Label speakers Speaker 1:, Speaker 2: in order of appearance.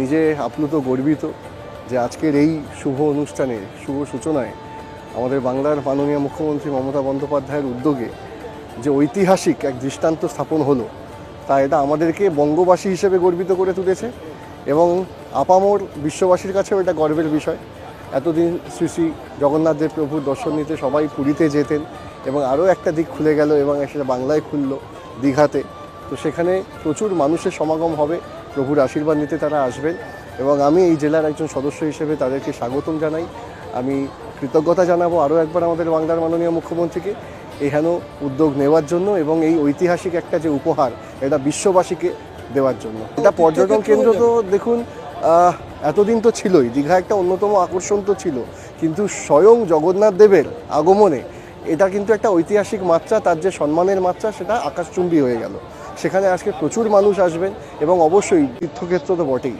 Speaker 1: নিজে আপ্লুত, গর্বিত যে আজকের এই শুভ অনুষ্ঠানে, শুভ সূচনায় আমাদের বাংলার মাননীয় মুখ্যমন্ত্রী মমতা বন্দ্যোপাধ্যায়ের উদ্যোগে যে ঐতিহাসিক এক দৃষ্টান্ত স্থাপন হলো, তা এটা আমাদেরকে বঙ্গবাসী হিসেবে গর্বিত করে তুলেছে এবং আপামোর বিশ্ববাসীর কাছেও এটা গর্বের বিষয়। এতদিন শ্রী শ্রী জগন্নাথ দেব প্রভুর দর্শন নিতে সবাই পুরীতে যেতেন এবং আরও একটা দিক খুলে গেল এবং সেটা বাংলায় খুললো দীঘাতে। তো সেখানে প্রচুর মানুষের সমাগম হবে। প্রভুর আশীর্বাদ নিতে তারা আসবেন এবং আমি এই জেলার একজন সদস্য হিসেবে তাদেরকে স্বাগতম জানাই। আমি কৃতজ্ঞতা জানাব আরও একবার আমাদের বাংলার মাননীয় মুখ্যমন্ত্রীকে এহেন উদ্যোগ নেওয়ার জন্য এবং এই ঐতিহাসিক একটা যে উপহার এটা বিশ্ববাসীকে দেওয়ার জন্য। এটা পর্যটন কেন্দ্র তো দেখুন এতদিন তো ছিলই দীঘা একটা অন্যতম আকর্ষণ তো ছিল। কিন্তু স্বয়ং জগন্নাথ দেবের আগমনে এটা কিন্তু একটা ঐতিহাসিক মাত্রা তার যে সম্মানের মাত্রা সেটা আকাশচুম্বী হয়ে গেল। সেখানে আজকে প্রচুর মানুষ আসবেন এবং অবশ্যই তীর্থক্ষেত্র তো বটেই।